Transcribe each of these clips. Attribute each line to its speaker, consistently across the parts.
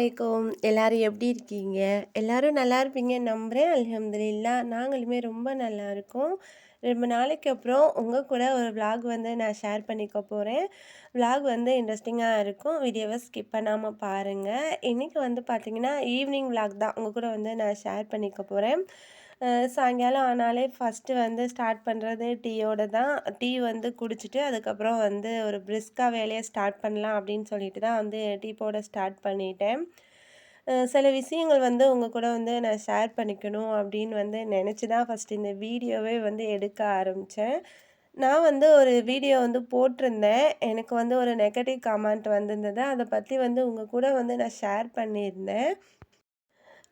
Speaker 1: அஸ்ஸலாமு அலைக்கும் எப்படி இருக்கீங்க? எல்லோரும் நல்லா இருப்பீங்க நம்புகிறேன் அல்ஹம்துலில்லா நாங்களுமே ரொம்ப நல்லா இருக்கோம். ரொம்ப நாளைக்கு அப்புறம் உங்கள் கூட ஒரு விலாக் வந்து நான் ஷேர் பண்ணிக்க போகிறேன் விலாக் வந்து இன்ட்ரெஸ்டிங்காக இருக்கும். வீடியோவை ஸ்கிப் பண்ணாமல் பாருங்கள் இன்றைக்கி வந்து பார்த்திங்கன்னா ஈவினிங் விலாக் தான். உங்கள் கூட வந்து நான் ஷேர் பண்ணிக்க போகிறேன் சாயங்காலம் ஆனாலே ஃபஸ்ட்டு வந்து ஸ்டார்ட் பண்ணுறது டீயோட தான். டீ வந்து குடிச்சிட்டு அதுக்கப்புறம் வந்து ஒரு பிரிஸ்காக வேலையை ஸ்டார்ட் பண்ணலாம் அப்படின்னு சொல்லிட்டு தான் வந்து டீ போட ஸ்டார்ட் பண்ணிட்டேன். சில விஷயங்கள் வந்து உங்கள் கூட வந்து நான் ஷேர் பண்ணிக்கணும் அப்படின்னு வந்து நினச்சி தான் ஃபஸ்ட் இந்த வீடியோவே வந்து எடுக்க ஆரம்பித்தேன் நான் வந்து ஒரு வீடியோ வந்து போட்டிருந்தேன். எனக்கு வந்து ஒரு நெகட்டிவ் கமெண்ட் வந்திருந்தது. அதை பற்றி வந்து உங்கள் கூட வந்து நான் ஷேர் பண்ணியிருந்தேன்.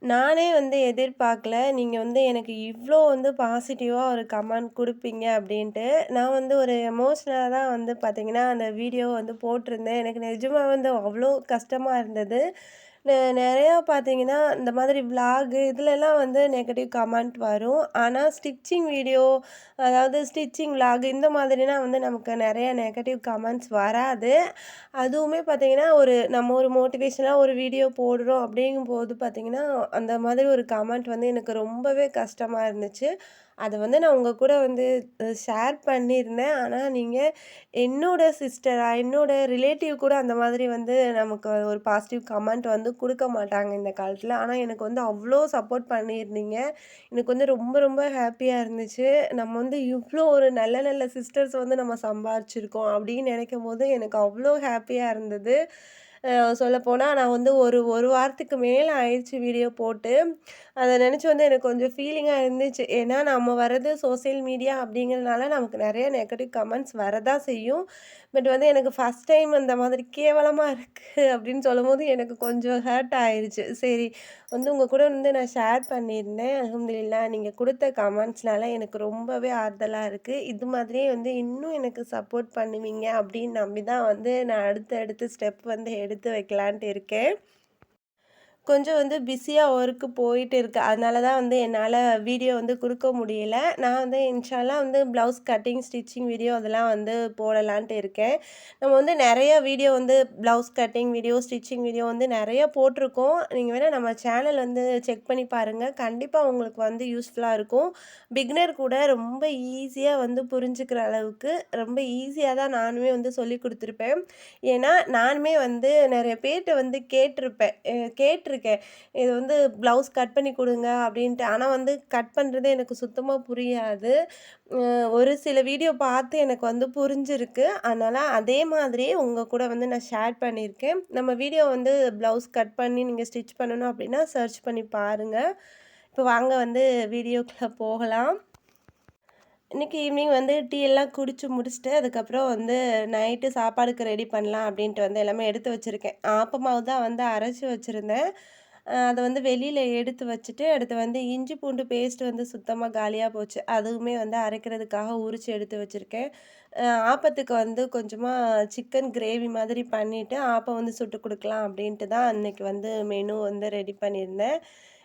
Speaker 1: நானே வந்து எதிர்பார்க்கல. நீங்கள் வந்து எனக்கு இவ்வளோ வந்து பாசிட்டிவாக ஒரு கமெண்ட் கொடுப்பீங்க அப்படின்ட்டு. நான் வந்து ஒரு எமோஷ்னலாக தான் வந்து பார்த்தீங்கன்னா அந்த வீடியோ வந்து போட்டிருந்தேன். எனக்கு நிஜமாக வந்து அவ்வளோ கஷ்டமாக இருந்தது. நிறையா பார்த்தீங்கன்னா இந்த மாதிரி விலாகு இதுலலாம் வந்து நெகட்டிவ் கமெண்ட் வரும். ஆனால் ஸ்டிச்சிங் வீடியோ அதாவது ஸ்டிச்சிங் விலாக் இந்த மாதிரினா வந்து நமக்கு நிறைய நெகட்டிவ் கமெண்ட்ஸ் வராது. அதுவுமே பார்த்திங்கன்னா ஒரு நம்ம ஒரு மோட்டிவேஷனாக ஒரு வீடியோ போடுறோம் அப்படிங்கும்போது பார்த்திங்கன்னா அந்த மாதிரி ஒரு கமெண்ட் வந்து எனக்கு ரொம்பவே கஷ்டமாக இருந்துச்சு. அதை வந்து நான் உங்கள் கூட வந்து ஷேர் பண்ணியிருந்தேன். ஆனால் நீங்கள் என்னோடய சிஸ்டராக என்னோடய ரிலேட்டிவ் கூட அந்த மாதிரி வந்து நமக்கு ஒரு பாசிட்டிவ் கமெண்ட் வந்து கொடுக்க மாட்டாங்க இந்த காலத்தில். ஆனால் எனக்கு வந்து அவ்வளோ சப்போர்ட் பண்ணியிருந்தீங்க. எனக்கு வந்து ரொம்ப ரொம்ப ஹாப்பியாக இருந்துச்சு. நம்ம வந்து இவ்வளோ ஒரு நல்ல நல்ல சிஸ்டர்ஸ் வந்து நம்ம சம்பாரிச்சிருக்கோம் அப்படின்னு நினைக்கும் போது எனக்கு அவ்வளோ ஹாப்பியாக இருந்தது. சொல்லப்போனால் நான் வந்து ஒரு ஒரு வாரத்துக்கு மேலே ஆயிடுச்சு வீடியோ போட்டு. அதை நினச்சி வந்து எனக்கு கொஞ்சம் ஃபீலிங்காக இருந்துச்சு. ஏன்னா நம்ம வர்றது சோஷியல் மீடியா அப்படிங்கிறதுனால நமக்கு நிறைய நெகட்டிவ் கமெண்ட்ஸ் வரதான் செய்யும். பட் வந்து எனக்கு ஃபஸ்ட் டைம் அந்த மாதிரி கேவலமாக இருக்குது அப்படின்னு சொல்லும்போது எனக்கு கொஞ்சம் ஹர்ட் ஆயிடுச்சு சரி வந்து உங்கள் கூட வந்து நான் ஷேர் பண்ணியிருந்தேன். அலமதுல்லா நீங்கள் கொடுத்த கமெண்ட்ஸ்னால எனக்கு ரொம்பவே ஆறுதலாக இருக்குது இது மாதிரியே வந்து இன்னும் எனக்கு சப்போர்ட் பண்ணுவீங்க அப்படின்னு நம்பி தான் வந்து நான் அடுத்து அடுத்து ஸ்டெப் வந்து எடுத்து வைக்கலான்ட்டு இருக்கேன். கொஞ்சம் வந்து பிஸியாக ஒர்க்கு போயிட்டு இருக்கு. அதனால தான் வந்து என்னால் வீடியோ வந்து கொடுக்க முடியல. நான் வந்து இன்ஷால்லா வந்து ப்ளவுஸ் கட்டிங் ஸ்டிச்சிங் வீடியோ அதெல்லாம் வந்து போடலான்ட்டு இருக்கேன். நம்ம வந்து நிறைய வீடியோ வந்து blouse cutting video stitching video வந்து நிறைய போட்டிருக்கோம். நீங்கள் வேணால் நம்ம சேனல் வந்து செக் பண்ணி பாருங்கள் கண்டிப்பாக உங்களுக்கு வந்து யூஸ்ஃபுல்லாக இருக்கும். பிக்னர் கூட ரொம்ப ஈஸியாக வந்து புரிஞ்சுக்கிற அளவுக்கு ரொம்ப ஈஸியாக தான் நானுமே வந்து சொல்லி கொடுத்துருப்பேன். ஏன்னா நானுமே வந்து நிறைய பேர்கிட்ட வந்து கேட்டிருப்பேன். கேட்டிருக்கேன். கேட்டிருக்கேன் இது வந்து ப்ளவுஸ் கட் பண்ணி கொடுங்க அப்படின்ட்டு. ஆனால் வந்து கட் பண்ணுறது எனக்கு சுத்தமாக புரியாது. ஒரு சில வீடியோ பார்த்து எனக்கு வந்து புரிஞ்சிருக்கு. அதனால் அதே மாதிரியே உங்கள் கூட வந்து நான் ஷேர் பண்ணியிருக்கேன். நம்ம வீடியோ வந்து ப்ளவுஸ் கட் பண்ணி நீங்கள் ஸ்டிச் பண்ணணும் அப்படின்னா சர்ச் பண்ணி பாருங்கள் இப்போ வாங்க வந்து வீடியோக்குள்ளே போகலாம். இன்னைக்கு ஈவினிங் வந்து டீ எல்லாம் குடிச்சு முடிச்சுட்டு அதுக்கப்புறம் வந்து நைட்டு சாப்பாடுக்கு ரெடி பண்ணலாம் அப்படின்ட்டு வந்து எல்லாமே எடுத்து வச்சுருக்கேன். ஆப்பமாவு தான் வந்து அரைச்சி வச்சுருந்தேன். அதை வந்து வெளியில் எடுத்து வச்சுட்டு அடுத்து வந்து இஞ்சி பூண்டு பேஸ்ட் வந்து சுத்தமாக காலியாக போச்சு. அதுவுமே வந்து அரைக்கிறதுக்காக உரித்து எடுத்து வச்சுருக்கேன். ஆப்பத்துக்கு வந்து கொஞ்சமாக சிக்கன் கிரேவி மாதிரி பண்ணிவிட்டு ஆப்பம் வந்து சுட்டு கொடுக்கலாம் அப்படின்ட்டு தான் அன்னைக்கு வந்து மெனு வந்து ரெடி பண்ணியிருந்தேன்.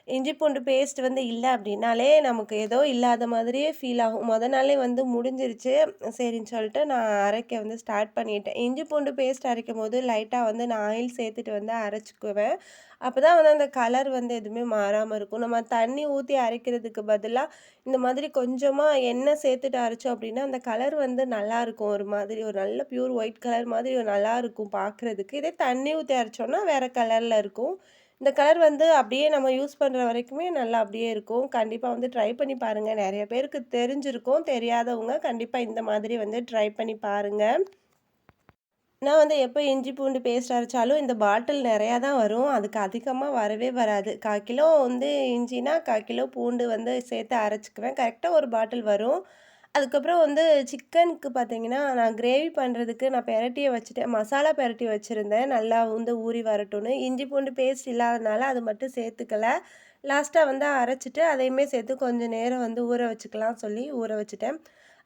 Speaker 1: இஞ்சி பூண்டு பேஸ்ட் வந்து இல்லை அப்படின்னாலே நமக்கு ஏதோ இல்லாத மாதிரியே ஃபீல் ஆகும். முத நாளே வந்து முடிஞ்சிருச்சு. சரின்னு சொல்லிட்டு நான் அரைக்க வந்து ஸ்டார்ட் பண்ணிட்டேன். இஞ்சி பூண்டு பேஸ்ட் அரைக்கும் போது லைட்டாக வந்து நான் ஆயில் சேர்த்துட்டு வந்து அரைச்சிக்குவேன். அப்போ தான் வந்து அந்த கலர் வந்து எதுவுமே மாறாமல் இருக்கும். நம்ம தண்ணி ஊற்றி அரைக்கிறதுக்கு பதிலாக இந்த மாதிரி கொஞ்சமாக எண்ணெய் சேர்த்துட்டு அரைச்சோம் அப்படின்னா அந்த கலர் வந்து நல்லாயிருக்கும் ஒரு மாதிரி ஒரு நல்ல பியூர் ஒயிட் கலர் மாதிரி ஒரு பார்க்குறதுக்கு இதே தண்ணி ஊற்றி அரைச்சோன்னா வேறு கலரில் இருக்கும். இந்த கலர் வந்து அப்படியே நம்ம யூஸ் பண்ணுற வரைக்குமே நல்லா அப்படியே இருக்கும். கண்டிப்பாக வந்து ட்ரை பண்ணி பாருங்கள் நிறைய பேருக்கு தெரிஞ்சிருக்கும். தெரியாதவங்க கண்டிப்பாக இந்த மாதிரி வந்து ட்ரை பண்ணி பாருங்கள் நான் வந்து எப்போ இஞ்சி பூண்டு பேஸ்ட் அரைச்சாலும் இந்த பாட்டில் நிறையா தான் வரும். அதுக்கு அதிகமாக வரவே வராது. கால் கிலோ வந்து இஞ்சினா கால் கிலோ பூண்டு வந்து சேர்த்து அரைச்சிக்குவேன். கரெக்டாக ஒரு பாட்டில் வரும். அதுக்கப்புறம் வந்து சிக்கனுக்கு பார்த்தீங்கன்னா நான் கிரேவி பண்ணுறதுக்கு நான் பெரட்டியை வச்சுட்டேன். மசாலா பெரட்டி வச்சுருந்தேன். நல்லா வந்து ஊறி வரட்டும்னு. இஞ்சி பூண்டு பேஸ்ட் இல்லாதனால அது மட்டும் சேர்த்துக்கல. லாஸ்ட்டாக வந்து அரைச்சிட்டு அதையுமே சேர்த்து கொஞ்சம் நேரம் வந்து ஊற வச்சுக்கலாம் சொல்லி ஊற வச்சுட்டேன்.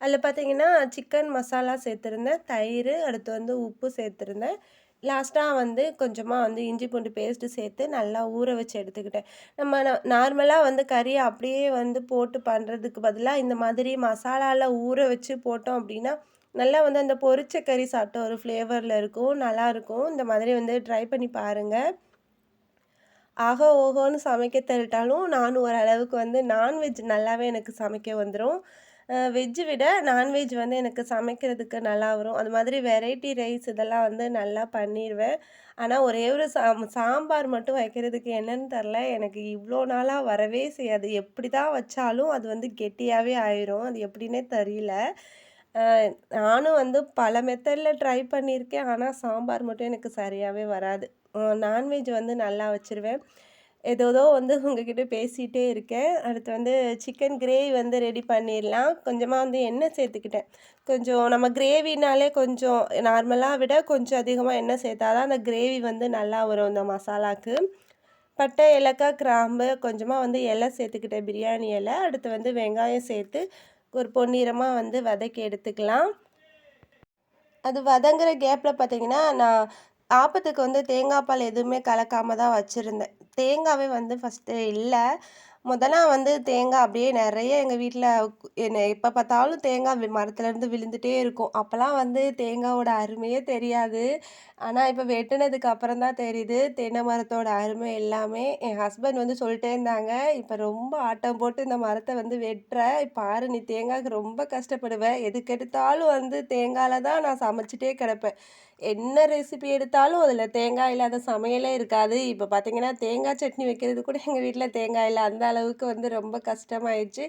Speaker 1: அதில் பார்த்தீங்கன்னா சிக்கன் மசாலா சேர்த்துருந்தேன். தயிர் அடுத்து வந்து உப்பு சேர்த்துருந்தேன். லாஸ்ட்டாக வந்து கொஞ்சமாக வந்து இஞ்சி பூண்டு பேஸ்ட்டு சேர்த்து நல்லா ஊற வச்சு எடுத்துக்கிட்டேன். நம்ம நார்மலாக வந்து கறியை அப்படியே வந்து போட்டு பண்ணுறதுக்கு பதிலாக இந்த மாதிரி மசாலாவில் ஊற வச்சு போட்டோம் அப்படின்னா நல்லா வந்து அந்த பொரிச்ச கறி சாப்பிட்ட ஒரு ஃப்ளேவரில் இருக்கும் நல்லாயிருக்கும் இந்த மாதிரி வந்து ட்ரை பண்ணி பாருங்கள் ஆக ஓஹோன்னு சமைக்க தெரிட்டாலும் நானும் ஓரளவுக்கு வந்து நான்வெஜ் நல்லாவே எனக்கு சமைக்க வந்துடும் வெஜ்ஜு விட நான்வெஜ் வந்து எனக்கு சமைக்கிறதுக்கு நல்லா வரும். அது மாதிரி வெரைட்டி ரைஸ் இதெல்லாம் வந்து நல்லா பண்ணிடுவேன் ஆனால் ஒரே ஒரு சாம் சாம்பார் மட்டும் வைக்கிறதுக்கு என்னன்னு தெரில. எனக்கு இவ்வளோ நாளாக வரவே செய்யாது. எப்படி தான் வச்சாலும் அது வந்து கெட்டியாகவே ஆயிரும். அது எப்படின்னே தெரியல. நானும் வந்து பல மெத்தடில் ட்ரை பண்ணியிருக்கேன். ஆனால் சாம்பார் மட்டும் எனக்கு சரியாகவே வராது. நான்வெஜ் வந்து நல்லா வச்சுருவேன். ஏதோதோ வந்து உங்ககிட்ட பேசிகிட்டே இருக்கேன். அடுத்து வந்து சிக்கன் கிரேவி வந்து ரெடி பண்ணிடலாம் கொஞ்சமாக வந்து எண்ணெய் சேர்த்துக்கிட்டேன். கொஞ்சம் நம்ம கிரேவினாலே கொஞ்சம் நார்மலாக விட கொஞ்சம் அதிகமாக எண்ணெய் சேர்த்தா தான் அந்த கிரேவி வந்து நல்லா வரும் இந்த மசாலாக்கு. பட்டை, ஏலக்காய், கிராம்பு கொஞ்சமாக வந்து இலை சேர்த்துக்கிட்டேன் பிரியாணி இலை. அடுத்து வந்து வெங்காயம் சேர்த்து ஒரு பொன்னிறமாக வந்து வதக்கி எடுத்துக்கலாம். அது வதங்குற கேப்பில் பார்த்தீங்கன்னா, நான் ஆப்பத்துக்கு வந்து தேங்காய் பால் எதுவுமே கலக்காமல் தான் வச்சுருந்தேன் தேங்காவே வந்து ஃபர்ஸ்ட்டு இல்லை மொதலாம் வந்து தேங்காய் அப்படியே நிறைய எங்கள் வீட்டில் என்ன எப்போ பார்த்தாலும் தேங்காய் மரத்துலேருந்து விழுந்துட்டே இருக்கும். அப்போல்லாம் வந்து தேங்காவோட அருமையே தெரியாது. ஆனால் இப்போ வெட்டினதுக்கு அப்புறம் தான் தெரியுது. தென்னை மரத்தோட அருமை எல்லாமே. என் ஹஸ்பண்ட் வந்து சொல்லிட்டே இருந்தாங்க, இப்போ ரொம்ப ஆட்டம் போட்டு இந்த மரத்தை வந்து வெட்டுற. பாரு நீ தேங்காய்க்கு ரொம்ப கஷ்டப்படுவேன் எதுக்கெடுத்தாலும் வந்து தேங்காயில் தான் நான் சமைச்சிட்டே கிடப்பேன். என்ன ரெசிபி எடுத்தாலும் அதில் தேங்காய் இல்லாத சமையலே இருக்காது. இப்போ பார்த்தீங்கன்னா, தேங்காய் சட்னி வைக்கிறது கூட எங்கள் வீட்டில் தேங்காய் இல்லை அந்த அளவுக்கு வந்து ரொம்ப கஷ்டமாயிடுச்சு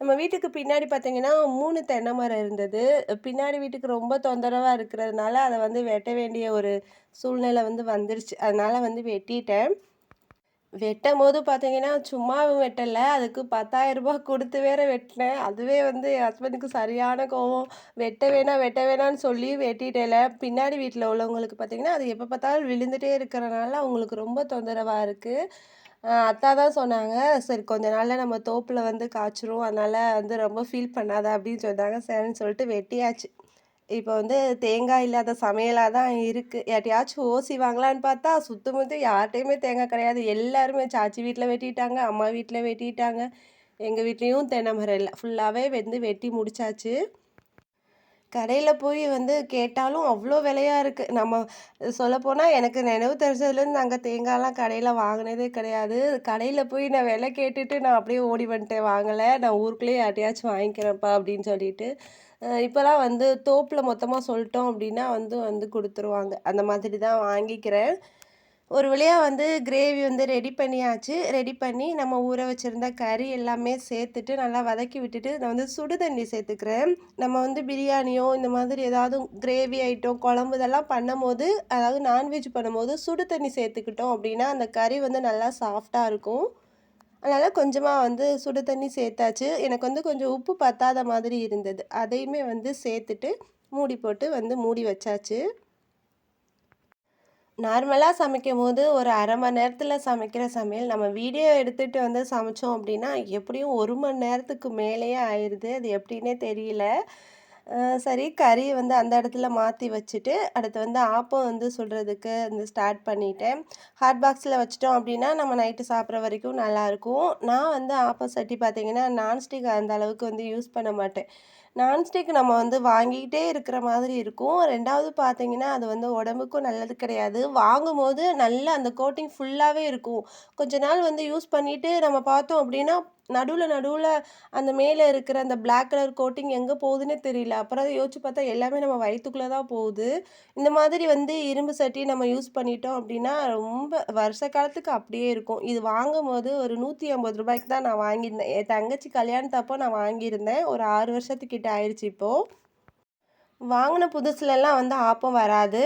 Speaker 1: நம்ம வீட்டுக்கு பின்னாடி பார்த்தீங்கன்னா, மூணு தென்னை மரம் இருந்தது. பின்னாடி வீட்டுக்கு ரொம்ப தொந்தரவாக இருக்கிறதுனால, அதை வந்து வெட்ட வேண்டிய ஒரு சூழ்நிலை வந்து வந்துருச்சு. அதனால் வந்து வெட்டிட்டேன். வெட்டும் போது பார்த்தீங்கன்னா, சும்மாவும் வெட்டலை அதுக்கு பத்தாயிரம் ரூபாய் கொடுத்து வேற வெட்டினேன் அதுவே வந்து என் ஹஸ்பண்டுக்கு சரியான கோவம். வெட்ட வேணாம், வெட்ட வேணாம்னு சொல்லி வெட்டிட்டேல பின்னாடி வீட்டில் உள்ளவங்களுக்கு பார்த்தீங்கன்னா, அது எப்போ பார்த்தாலும் விழுந்துட்டே இருக்கிறனால அவங்களுக்கு ரொம்ப தொந்தரவாக இருக்குது அத்தா தான் சொன்னாங்க, "சரி கொஞ்ச நாளில் நம்ம தோப்பில் வந்து காய்ச்சிரும். அதனால் வந்து ரொம்ப ஃபீல் பண்ணாத" அப்படின்னு சொன்னாங்க. சரின்னு சொல்லிட்டு வெட்டியாச்சு. இப்போ வந்து தேங்காய் இல்லாத சமையலாக தான் இருக்குது யார்ட்டையாச்சும் ஓசி வாங்கலான்னு பார்த்தா, சுத்தமுத்து யார்கிட்டையுமே தேங்காய் கிடையாது. எல்லாருமே சாச்சி வீட்டில் வெட்டிட்டாங்க, அம்மா வீட்டில் வெட்டிட்டாங்க. எங்கள் வீட்லேயும் தென்னை மரம் இல்லை ஃபுல்லாகவே வந்து வெட்டி முடிச்சாச்சு. கடையில் போய் வந்து கேட்டாலும் அவ்வளோ விலையாக இருக்குது நம்ம சொல்லப்போனால் எனக்கு நினைவு தெரிஞ்சதுலேருந்து நாங்கள் தேங்காய்லாம் கடையில் வாங்கினதே கிடையாது. கடையில் போய் நான் விலை கேட்டுட்டு நான் அப்படியே ஓடி வந்துட்டேன் வாங்கலை நான் ஊருக்குள்ளேயே யார்ட்டையாச்சும் வாங்கிக்கிறேன்ப்பா அப்படின்னு சொல்லிட்டு. இப்போலாம் வந்து தோப்பில் மொத்தமாக சொல்லிட்டோம் அப்படின்னா வந்து வந்து கொடுத்துருவாங்க அந்த மாதிரி தான் வாங்கிக்கிறேன். ஒரு வழியாக வந்து கிரேவி வந்து ரெடி பண்ணியாச்சு. ரெடி பண்ணி நம்ம ஊற வச்சுருந்த கறி எல்லாமே சேர்த்துட்டு நல்லா வதக்கி விட்டுட்டு, நான் வந்து சுடு தண்ணி சேர்த்துக்கிறேன். நம்ம வந்து பிரியாணியோ இந்த மாதிரி ஏதாவது கிரேவி ஐட்டம், குழம்பு இதெல்லாம் பண்ணும்போது, அதாவது நான்வெஜ் பண்ணும்போது சுடு தண்ணி சேர்த்துக்கிட்டோம் அப்படின்னா, அந்த கறி வந்து நல்லா சாஃப்டாக இருக்கும். அதனால் கொஞ்சமாக வந்து சுடு தண்ணி சேர்த்தாச்சு. எனக்கு வந்து கொஞ்சம் உப்பு பத்தாத மாதிரி இருந்தது. அதையுமே வந்து சேர்த்துட்டு, மூடி போட்டு வந்து மூடி வச்சாச்சு. நார்மலா சமைக்கும்போது ஒரு அரை மணி நேரத்தில் சமைக்கிற சமையல், நம்ம வீடியோ எடுத்துகிட்டு வந்து சமைச்சோம் அப்படின்னா, எப்படியும் ஒரு மணி நேரத்துக்கு மேலேயே ஆயிடுது அது எப்படின்னே தெரியல. சரி கறியை வந்து அந்த இடத்துல மாற்றி வச்சுட்டு, அடுத்து வந்து ஆப்பம் வந்து சொல்கிறதுக்கு வந்து ஸ்டார்ட் பண்ணிட்டேன். ஹாட் பாக்ஸில் வச்சிட்டோம் அப்படின்னா, நம்ம நைட்டு சாப்பிட்ற வரைக்கும் நல்லாயிருக்கும். நான் வந்து ஆப்பம் சட்டி பார்த்தீங்கன்னா, நான்ஸ்டிக் அந்த அளவுக்கு வந்து யூஸ் பண்ண மாட்டேன். நான்ஸ்டிக் நம்ம வந்து வாங்கிக்கிட்டே இருக்கிற மாதிரி இருக்கும். ரெண்டாவது பார்த்தீங்கன்னா, அது வந்து உடம்புக்கும் நல்லது கிடையாது. வாங்கும்போது நல்லா அந்த கோட்டிங் ஃபுல்லாகவே இருக்கும். கொஞ்ச நாள் வந்து யூஸ் பண்ணிவிட்டு நம்ம பார்த்தோம் அப்படின்னா, நடுவில் நடுவில் அந்த மேலே இருக்கிற அந்த பிளாக் கலர் கோட்டிங் எங்கே போகுதுன்னே தெரியல. அப்புறம் அதை யோசிச்சு பார்த்தா எல்லாமே நம்ம வயிற்றுக்குள்ளே தான் போகுது. இந்த மாதிரி வந்து இரும்பு சட்டி நம்ம யூஸ் பண்ணிட்டோம் அப்படின்னா, ரொம்ப வருஷ காலத்துக்கு அப்படியே இருக்கும். இது வாங்கும்போது ஒரு நூற்றி ஐம்பது ரூபாய்க்கு தான் நான் வாங்கியிருந்தேன். என் தங்கச்சி கல்யாணத்தப்போ நான் வாங்கியிருந்தேன். ஒரு ஆறு வருஷத்துக்கு வருஷத்துக்கிட்ட ஆயிடுச்சு இப்போது வாங்கின புதுசுலலாம் வந்து ஆப்பம் வராது.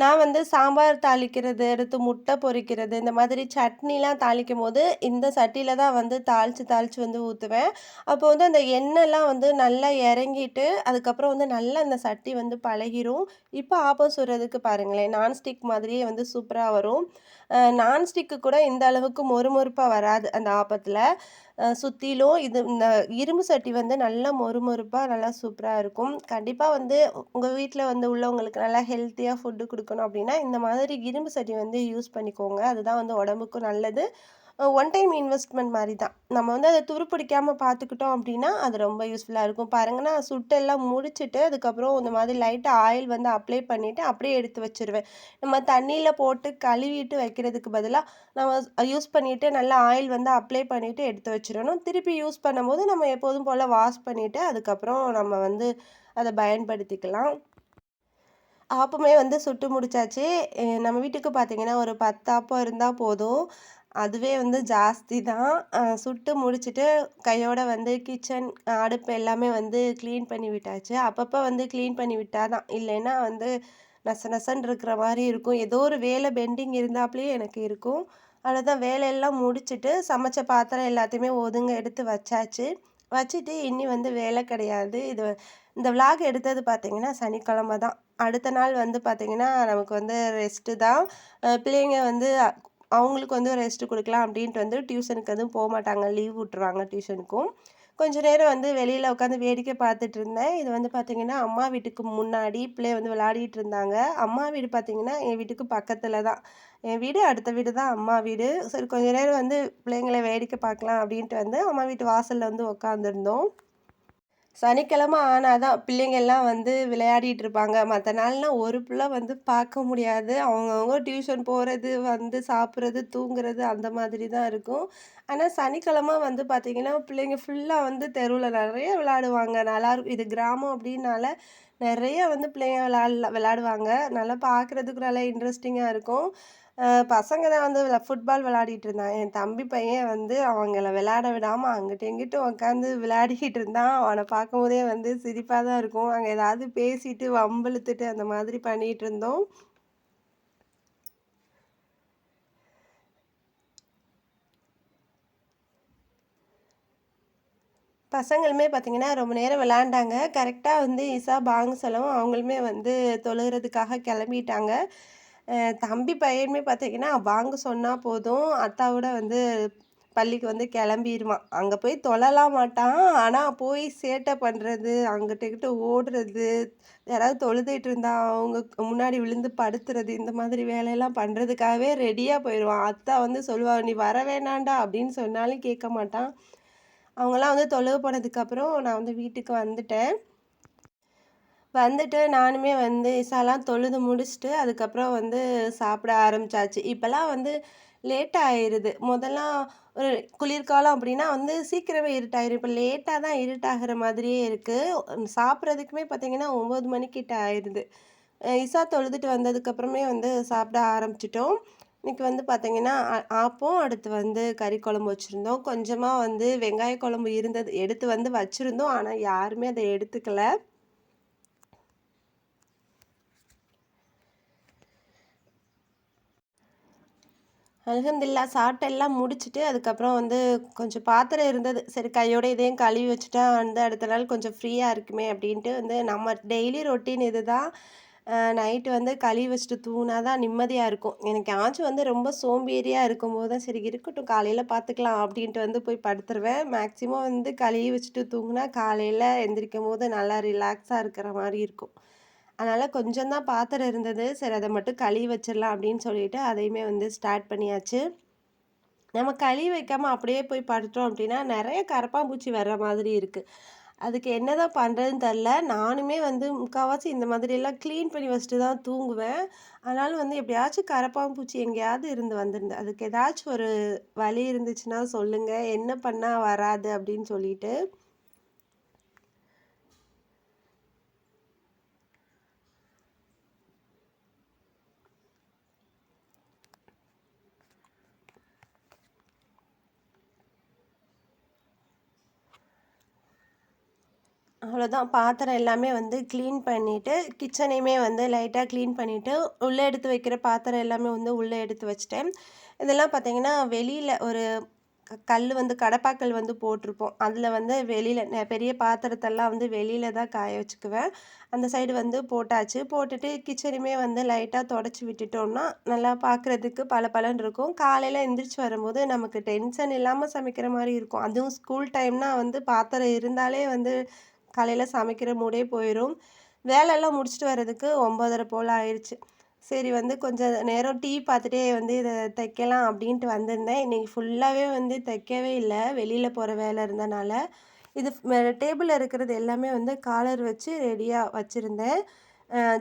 Speaker 1: நான் வந்து சாம்பார் தாளிக்கிறது, அடுத்து முட்டை பொரிக்கிறது, இந்த மாதிரி சட்னிலாம் தாளிக்கும்போது, இந்த சட்டியில் தான் வந்து தாளித்து தாளித்து வந்து ஊற்றுவேன் அப்போ வந்து அந்த எண்ணெய்லாம் வந்து நல்லா இறங்கிட்டு, அதுக்கப்புறம் வந்து நல்லா அந்த சட்டி வந்து பழகிரும். இப்போ ஆப்பம் சுடுறதுக்கு பாருங்களேன், நான்ஸ்டிக் மாதிரியே வந்து சூப்பராக வரும். நான்ஸ்டிக்கு கூட இந்த அளவுக்கு மொறுமொறுப்பா வராது அந்த ஆப்பத்தில் சுற்றிலும் இது இந்த இரும்பு சட்டி வந்து நல்லா மொறுமொறுப்பாக நல்லா சூப்பராக இருக்கும். கண்டிப்பாக வந்து உங்கள் வீட்டில் வந்து உள்ளவங்களுக்கு நல்லா ஹெல்த்தியாக ஃபுட்டு கொடுக்கணும் அப்படின்னா, இந்த மாதிரி இரும்பு சட்டி வந்து யூஸ் பண்ணிக்கோங்க. அதுதான் வந்து உடம்புக்கும் நல்லது. ஒன் டைம் இன்வெஸ்ட்மெண்ட் மாதிரி தான். நம்ம வந்து அதை துருப்பிடிக்காமல் பார்த்துக்கிட்டோம் அப்படின்னா அது ரொம்ப யூஸ்ஃபுல்லாக இருக்கும். பாருங்கன்னா நான் சுட்டெல்லாம் முடிச்சுட்டு, அதுக்கப்புறம் இந்த மாதிரி லைட்டாக ஆயில் வந்து அப்ளை பண்ணிவிட்டு அப்படியே எடுத்து வச்சுருவேன். நம்ம தண்ணியில் போட்டு கழுவிட்டு வைக்கிறதுக்கு பதிலாக நம்ம யூஸ் பண்ணிவிட்டு நல்லா ஆயில் வந்து அப்ளை பண்ணிவிட்டு எடுத்து வச்சிடணும் திருப்பி யூஸ் பண்ணும்போது நம்ம எப்போதும் போல் வாஷ் பண்ணிவிட்டு அதுக்கப்புறம் நம்ம வந்து அதை பயன்படுத்திக்கலாம். ஆப்பமே வந்து சுட்டு முடிச்சாச்சு. நம்ம வீட்டுக்கு பார்த்தீங்கன்னா, ஒரு 10 ஆப்பம் இருந்தால் போதும். அதுவே வந்து ஜாஸ்தி தான். சுட்டு முடிச்சுட்டு கையோட வந்து கிச்சன், அடுப்பு எல்லாமே வந்து க்ளீன் பண்ணி விட்டாச்சு. அப்பப்போ வந்து க்ளீன் பண்ணி விட்டால் தான். இல்லைன்னா வந்து நச நசன் இருக்கிற மாதிரி இருக்கும். ஏதோ ஒரு வேலை பெண்டிங் இருந்தாப்லயே எனக்கு இருக்கும். அவ்வளோதான் வேலையெல்லாம் முடிச்சுட்டு, சமைச்ச பாத்திரம் எல்லாத்தையுமே ஒதுங்க எடுத்து வச்சாச்சு. வச்சுட்டு இனி வந்து வேலை கிடையாது. இது இந்த விளாக் எடுத்தது பார்த்தீங்கன்னா, சனிக்கிழமை தான். அடுத்த நாள் வந்து பார்த்திங்கன்னா நமக்கு வந்து ரெஸ்ட்டு தான். பிள்ளைங்க வந்து அவங்களுக்கு வந்து ரெஸ்ட் கொடுக்கலாம் அப்படின்ட்டு வந்து டியூஷனுக்கு எதுவும் போமாட்டாங்க. லீவ் விட்டுருவாங்க டியூஷனுக்கும். கொஞ்ச நேரம் வந்து வெளியில் உட்காந்து வேடிக்கை பார்த்துட்டு இருந்தேன். இது வந்து பார்த்தீங்கன்னா, அம்மா வீட்டுக்கு முன்னாடி பிள்ளை வந்து விளையாடிட்டு இருந்தாங்க. அம்மா வீடு பார்த்தீங்கன்னா, என் வீட்டுக்கு பக்கத்தில் தான். என் வீடு அடுத்த வீடு தான் அம்மா வீடு. சரி கொஞ்ச நேரம் வந்து பிள்ளைங்களை வேடிக்கை பார்க்கலாம் அப்படின்ட்டு வந்து அம்மா வீட்டு வாசலில் வந்து உட்காந்துருந்தோம். சனிக்கிழமை ஆனால் தான் பிள்ளைங்கள்லாம் வந்து விளையாடிட்டு இருப்பாங்க. மற்ற நாள்லாம் ஒரு பிள்ள வந்து பார்க்க முடியாது. அவங்கவுங்க டியூஷன் போகிறது வந்து சாப்பிட்றது தூங்குறது அந்த மாதிரி தான் இருக்கும். ஆனால் சனிக்கிழமை வந்து பார்த்திங்கன்னா பிள்ளைங்க ஃபுல்லாக வந்து தெருவில் நிறைய விளையாடுவாங்க. நல்லாயிருக்கும் இது கிராமம் அப்படின்னால நிறைய வந்து பிள்ளைங்க விளாட்ல விளாடுவாங்க நல்லா பார்க்குறதுக்கு நல்லா இன்ட்ரெஸ்டிங்காக இருக்கும். பசங்க தான் வந்து ஃபுட்பால் விளையாடிட்டு இருந்தான். என் தம்பி பையன் வந்து அவங்கள விளையாட விடாம அங்கிட்டும், இங்கிட்டும் உட்காந்து விளையாடிக்கிட்டு இருந்தான். அவன பார்க்கும்போதே வந்து சிரிப்பாக தான் இருக்கும். அங்க ஏதாவது பேசிட்டு, வம்பிழுத்துட்டு அந்த மாதிரி பண்ணிட்டு இருந்தோம். பசங்களுமே பார்த்தீங்கன்னா, ரொம்ப நேரம் விளையாண்டாங்க. கரெக்டாக வந்து இசா பாங்கு செலவும் அவங்களுமே வந்து தொழுகுறதுக்காக கிளம்பிட்டாங்க தம்பி பையனுமே பார்த்தீங்கன்னா, வாங்க சொன்னால் போதும், அத்தாவோட வந்து பள்ளிக்கு வந்து கிளம்பிடுவான் அங்கே போய் தொழலாம் மாட்டான். ஆனால் போய் சேட்டை பண்ணுறது அங்கிட்டு ஓடுறது, யாராவது தொழுதுட்டு இருந்தா அவங்க முன்னாடி விழுந்து படுத்துறது, இந்த மாதிரி வேலையெல்லாம் பண்ணுறதுக்காகவே ரெடியாக போயிடுவான் அத்தா வந்து சொல்லுவாள் "நீ வர வேணாண்டா அப்படின்னு சொன்னாலும் கேட்க மாட்டான். அவங்களாம் வந்து தொழுவு போனதுக்கப்புறம் நான் வந்து வீட்டுக்கு வந்துட்டேன். வந்துட்டு நானுமே வந்து இசாலாம் தொழுது முடிச்சுட்டு, அதுக்கப்புறம் வந்து சாப்பிட ஆரம்பிச்சாச்சு. இப்போலாம் வந்து லேட்டாக ஆயிடுது முதல்லாம் ஒரு குளிர்காலம் அப்படின்னா வந்து சீக்கிரமே இருட்டாயிரும். இப்போ லேட்டாக தான் இருட்டாகிற மாதிரியே இருக்குது சாப்பிட்றதுக்குமே பார்த்தீங்கன்னா, ஒம்பது மணிக்கிட்ட ஆயிடுது இசா தொழுதுட்டு வந்ததுக்கப்புறமே வந்து சாப்பிட ஆரம்பிச்சிட்டோம் இன்னைக்கு வந்து பார்த்தீங்கன்னா, ஆப்பம், அடுத்து வந்து கறி குழம்பு வச்சுருந்தோம் கொஞ்சமாக வந்து வெங்காய குழம்பு இருந்தது. எடுத்து வந்து வச்சுருந்தோம் ஆனால் யாருமே அதை எடுத்துக்கலை அல்ஹம்துலில்லாஹ் சாப்பிட்டெல்லாம் முடிச்சுட்டு, அதுக்கப்புறம் வந்து கொஞ்சம் பாத்திரம் இருந்தது. சரி கையோட இதையும் கழுவி வச்சுட்டா வந்து அடுத்த நாள் கொஞ்சம் ஃப்ரீயாக இருக்குமே அப்படின்ட்டு வந்து நம்ம டெய்லி ரொட்டீன் இதுதான். தான் நைட்டு வந்து கழுவி வச்சுட்டு தூங்கினா தான் நிம்மதியாக இருக்கும். எனக்கு ஆச்சும் வந்து ரொம்ப சோம்பேறியாக இருக்கும்போது தான், சரி இருக்கட்டும் காலையில் பார்த்துக்கலாம் அப்படின்ட்டு வந்து போய் படுத்துருவேன். மேக்ஸிமம் வந்து கழுவி வச்சுட்டு தூங்கினா காலையில் எந்திரிக்கும் போது நல்லா ரிலாக்ஸாக இருக்கிற மாதிரி இருக்கும். அதனால் கொஞ்சம் தான் பாத்திரம் இருந்தது. சரி அதை மட்டும் கழுவி வச்சிடலாம் அப்படின்னு சொல்லிட்டு, அதையுமே வந்து ஸ்டார்ட் பண்ணியாச்சு. நம்ம கழுவி வைக்காம அப்படியே போய் படுத்தோம் அப்படின்னா நிறைய கரப்பான்பூச்சி வர்ற மாதிரி இருக்குது அதுக்கு என்ன தான் பண்ணுறதுன்னு தெரில நானுமே வந்து முக்காவாசி இந்த மாதிரியெல்லாம் க்ளீன் பண்ணி வச்சுட்டு தான் தூங்குவேன். ஆனாலும் வந்து எப்படியாச்சும் கரப்பான்பூச்சி எங்கேயாவது இருந்து வந்துருது. அதுக்கு ஏதாச்சும் ஒரு வழி இருந்துச்சுன்னா சொல்லுங்கள் என்ன பண்ணால் வராது அப்படின்னு சொல்லிட்டு. அவ்வளோதான் பாத்திரம் எல்லாமே வந்து க்ளீன் பண்ணிவிட்டு கிச்சனையுமே வந்து லைட்டாக க்ளீன் பண்ணிவிட்டு உள்ளே எடுத்து வைக்கிற பாத்திரம் எல்லாமே வந்து உள்ளே எடுத்து வச்சுட்டேன். இதெல்லாம் பார்த்தீங்கன்னா, வெளியில் ஒரு க வந்து கடப்பாக்கல் வந்து போட்டிருப்போம். அதில் வந்து வெளியில் நெ பெரிய பாத்திரத்தெல்லாம் வந்து வெளியில் தான் காய வச்சுக்குவேன். அந்த சைடு வந்து போட்டாச்சு. போட்டுட்டு கிச்சனையுமே வந்து லைட்டாக தொடச்சி விட்டுட்டோம்னா, நல்லா பார்க்குறதுக்கு பளபளன்னு இருக்கும். காலையில் எந்திரிச்சு வரும்போது நமக்கு டென்ஷன் இல்லாமல் சமைக்கிற மாதிரி இருக்கும். அதுவும் ஸ்கூல் டைம்னால் வந்து பாத்திரம் இருந்தாலே வந்து காலையில் சமைக்கிற மூடே போயிடும் வேலைலாம் முடிச்சுட்டு வர்றதுக்கு ஒம்பதரை போல் ஆயிடுச்சு சரி வந்து கொஞ்சம் நேரம் டீ பார்த்துட்டே வந்து இதை தைக்கலாம் அப்படின்ட்டு வந்திருந்தேன். இன்றைக்கி ஃபுல்லாகவே வந்து தைக்கவே இல்லை. வெளியில் போகிற வேலை இருந்தனால. இது டேபிளில் இருக்கிறது எல்லாமே வந்து காலர் வச்சு ரெடியாக வச்சுருந்தேன்.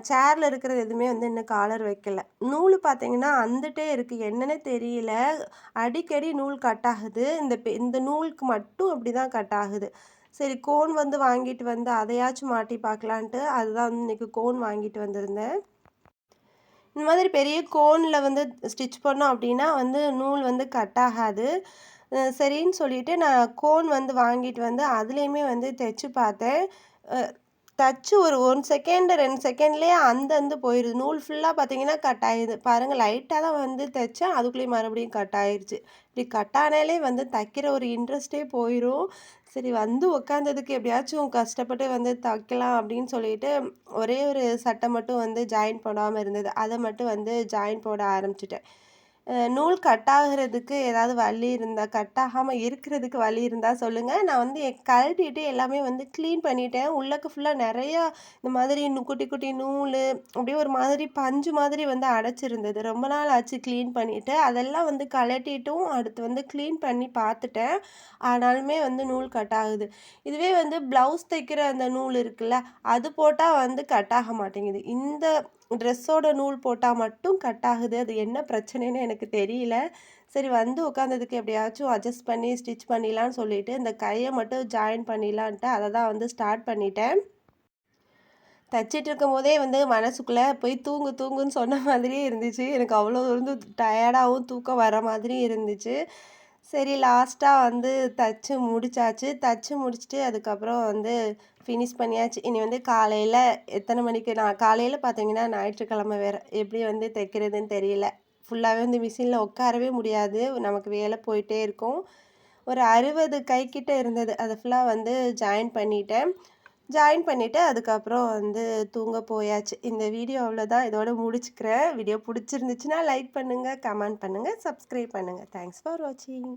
Speaker 1: சேரில் இருக்கிறது எதுவுமே வந்து இன்னும் காலர் வைக்கல. நூல் பார்த்தீங்கன்னா அந்துட்டே இருக்குது என்னன்னே தெரியல. அடிக்கடி நூல் கட் ஆகுது. இந்த இந்த நூலுக்கு மட்டும் அப்படி தான் கட் ஆகுது. சரி கோன் வந்து வாங்கிட்டு வந்து அதையாச்சும் மாட்டி பார்க்கலான்ட்டு அதுதான் வந்து இன்றைக்கி கோன் வாங்கிட்டு வந்திருந்தேன். இந்த மாதிரி பெரிய கோனில் வந்து ஸ்டிச் பண்ணோம் அப்படின்னா வந்து நூல் வந்து கட் ஆகாது. சரின்னு சொல்லிட்டு நான் கோன் வந்து வாங்கிட்டு வந்து அதுலேயுமே வந்து தைச்சு பார்த்தேன். தச்சு ஒரு ஒன் செகண்ட் ரெண்டு செகண்ட்லேயே அந்தந்து போயிடுது நூல் ஃபுல்லாக பார்த்தீங்கன்னா கட் ஆயிடுது பாருங்கள் லைட்டாக தான் வந்து தைச்சேன். அதுக்குள்ளேயும் மறுபடியும் கட் ஆயிடுச்சு இப்படி கட் ஆனாலே வந்து தைக்கிற ஒரு இன்ட்ரெஸ்ட்டே போயிடும் சரி வந்து உட்காந்ததுக்கு எப்படியாச்சும் கஷ்டப்பட்டு வந்து தைக்கலாம் அப்படின்னு சொல்லிட்டு ஒரே ஒரு சட்டை மட்டும் வந்து ஜாயின் போடாமல் இருந்தது. அதை மட்டும் வந்து ஜாயின் போட ஆரம்பிச்சிட்டேன். நூல் கட்டாகிறதுக்கு ஏதாவது வழி இருந்தால் கட் ஆகாமல் இருக்கிறதுக்கு வழி இருந்தால் சொல்லுங்கள் நான் வந்து கழட்டிட்டு எல்லாமே வந்து க்ளீன் பண்ணிட்டேன். உள்ளக்கு ஃபுல்லாக நிறையா இந்த மாதிரி குட்டி குட்டி நூல் அப்படியே ஒரு மாதிரி பஞ்சு மாதிரி வந்து அடைச்சிருந்தது. ரொம்ப நாள் ஆச்சு க்ளீன் பண்ணிவிட்டு அதெல்லாம் வந்து கழட்டிட்டும் அடுத்து வந்து க்ளீன் பண்ணி பார்த்துட்டேன். ஆனாலுமே வந்து நூல் கட் ஆகுது இதுவே வந்து ப்ளவுஸ் தைக்கிற அந்த நூல் இருக்குல்ல அது போட்டால் வந்து கட் ஆக மாட்டேங்குது. இந்த ட்ரெஸ்ஸோட நூல் போட்டால் மட்டும் கட் ஆகுது. அது என்ன பிரச்சனைன்னு எனக்கு தெரியல. சரி வந்து உட்காந்ததுக்கு எப்படியாச்சும் அட்ஜஸ்ட் பண்ணி ஸ்டிச் பண்ணிடலான்னு சொல்லிவிட்டு இந்த கையை மட்டும் ஜாயின் பண்ணிடலான்ட்டு அதை தான் வந்து ஸ்டார்ட் பண்ணிட்டேன். தச்சிட்டு இருக்கும் போதே வந்து மனசுக்குள்ளே போய் தூங்கு தூங்குன்னு சொன்ன மாதிரியே இருந்துச்சு. எனக்கு அவ்வளோ இருந்து டயர்டாகவும் தூக்கம் வர மாதிரி இருந்துச்சு. சரி லாஸ்ட்டாக வந்து தச்சு முடிச்சாச்சு. தச்சு முடிச்சுட்டு அதுக்கப்புறம் வந்து ஃபினிஷ் பண்ணியாச்சு. இனி வந்து காலையில் எத்தனை மணிக்கு நான் காலையில் பார்த்தீங்கன்னா ஞாயிற்றுக்கிழமை வேறு. எப்படி வந்து தைக்கிறதுன்னு தெரியல. ஃபுல்லாகவே வந்து மிஷினில் உட்காரவே முடியாது. நமக்கு வேலை போயிட்டே இருக்கும். ஒரு அறுபது கைக்கிட்ட இருந்தது. அதை ஃபுல்லாக வந்து ஜாயின் பண்ணிட்டேன். ஜாயின் பண்ணிவிட்டு அதுக்கப்புறம் வந்து தூங்க போயாச்சு. இந்த வீடியோ அவ்வளோதான் இதோட முடிச்சுக்கிறேன். வீடியோ பிடிச்சிருந்துச்சுன்னா லைக் பண்ணுங்கள் கமெண்ட் பண்ணுங்கள் சப்ஸ்கிரைப் பண்ணுங்கள் தேங்க்ஸ் ஃபார் வாட்சிங்